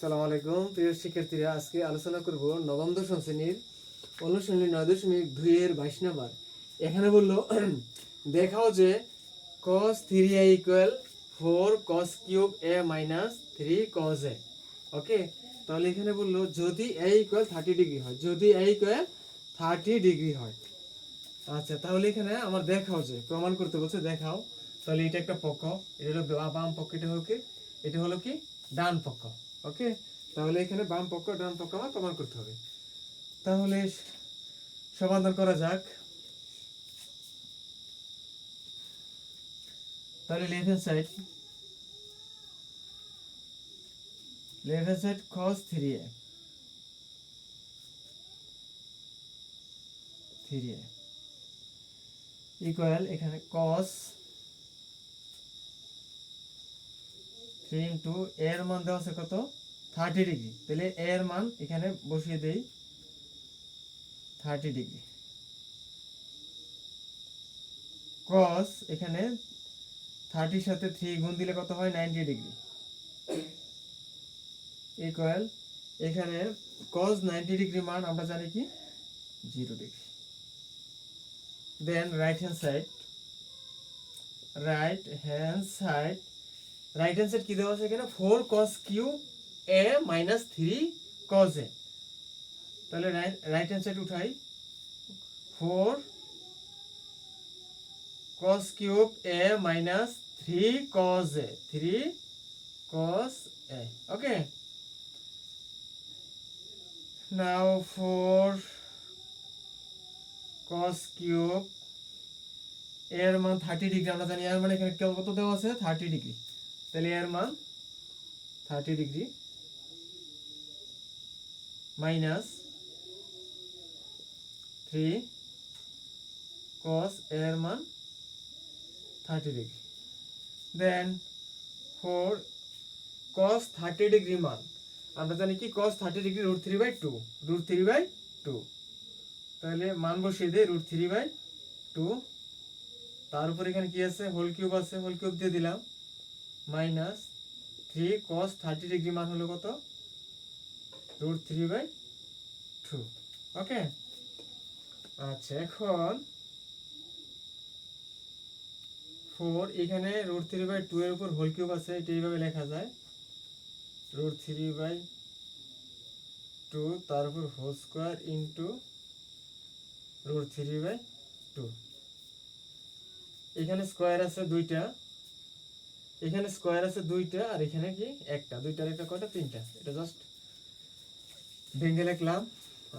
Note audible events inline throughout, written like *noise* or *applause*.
সালাম আলাইকুম। প্রিয় শিক্ষার্থীরা, আজকে আলোচনা করব নবম, দশম শ্রেণির অনুশীলনী নয় দশমিক দুইয়ের বাইশ নাম্বার। এখানে বলল, *clears throat* দেখাও যে cos three a equal four cos cube a minus three cos a okay তাহলে এখানে বলল, যদি এ ইকুয়াল থার্টি ডিগ্রি হয়, যদি এ ইকুয়াল থার্টি ডিগ্রি হয়। আচ্ছা তাহলে এখানে আমার দেখাও যে, প্রমাণ করতে বলছে, দেখাও। তাহলে এটা একটা পক্ষ, এটা হলো বাম পক্ষ, এটা হলো কি? এটা হলো কি? ডান পক্ষ। ওকে তাহলে এখানে বাম পক্ষ, ডান পক্ষ আমার প্রমাণ করতে হবে। তাহলে সমাধান করা যাক। তাহলে left hand side left hand side cos 3a 3a equal এখানে cos 3 ইন্টু এর মান দেওয়া আছে কত? থার্টি ডিগ্রি তাহলে এর মান এখানে বসিয়ে দেই থার্টি ডিগ্রি cos এখানে থার্টির সাথে থ্রি গুণ দিলে কত হয়? নাইনটি ডিগ্রি ইকুয়াল এখানে cos নাইনটি ডিগ্রি মান আমরা জানি কি? Zero degree then right hand side right hand side right side কি দেওয়া আছে এখানে? Four cos cube a minus three cos a তাহলে রাইট সাইড উঠাই। ফোর cos cube a minus 3 cos a 3 cos a okay now for cos cube এর মান thirty degree আমরা জানি এর মানে এখানে কত দেওয়া আছে থার্টি ডিগ্রি তাহলে এর মান thirty degree minus three cos এর মান thirty degree then four cos thirty degree মান। আমরা জানি কি cos thirty degree root three by two root three by two তাহলে মান বসিয়ে দিই রুট থ্রি বাই টু তার উপর এখানে কি আছে? হোল কিউব আছে হোল কিউব দিয়ে দিলাম। Minus three cos thirty degree মান হলো কত? Root three by two. Okay? আচ্ছা এখন ফোর, এখানে রুট থ্রি বাই টু এর উপর হোল কিউব আছে, এটা এইভাবে লেখা যায়। রুট থ্রি বাই টু, তার উপর whole square into root three by two. এখানে স্কোয়ার আছে দুইটা। এখানে স্কোয়ার আছে দুইটা আর এখানে কি একটা? দুইটার একটা কয়টা? তিনটা। এটা জাস্ট ভেঙে লিখলাম।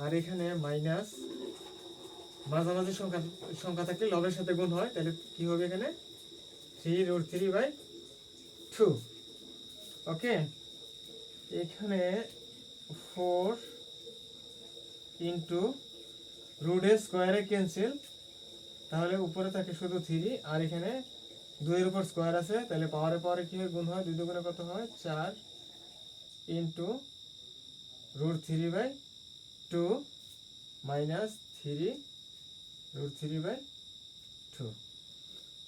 আর এখানে মাইনাস মাঝামাঝি সংখ্যা সংখ্যা থাকলে লবের সাথে গুণ হয়। তাহলে কি হবে এখানে? Three root three by two okay এখানে ফোর ইন্টু রুটের স্কোয়ারে ক্যান্সেল তাহলে উপরে থাকে শুধু থ্রি আর এখানে দুইয়ের উপর স্কোয়ার আছে, তাহলে পাওয়ারে পাওয়ারে কি হয়? গুণ হয়, দুই দুগুণে কত হয়? চার into root three by two minus three root three by two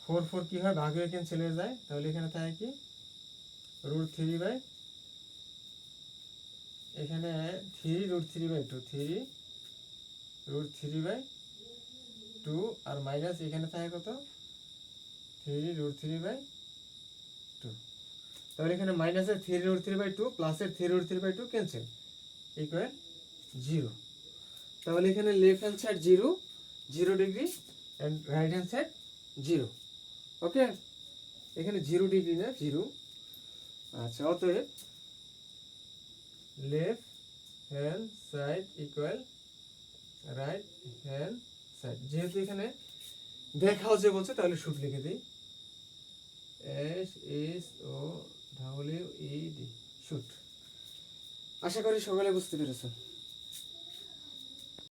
four four কি হয়? ভাগ ক্যান্সেল হয়ে যায়। তাহলে এখানে থাকে কি? রুট থ্রি বাই এখানে three root three by two three root three by two R minus এখানে থাকে কত? Three root three by two তাহলে এখানে মাইনাসের three root three by two প্লাসের three root three by two cancel equal zero তাহলে এখানে left hand side zero zero degree and right hand side zero okay এখানে জিরো ডিগ্রি না zero আচ্ছা অতএব left hand side equal right hand side যেহেতু এখানে দেখাও যে বলছে, তাহলে শুট লিখে দিই। S S O W E D shoot আশা করি সকলে বুঝতে পেরেছ।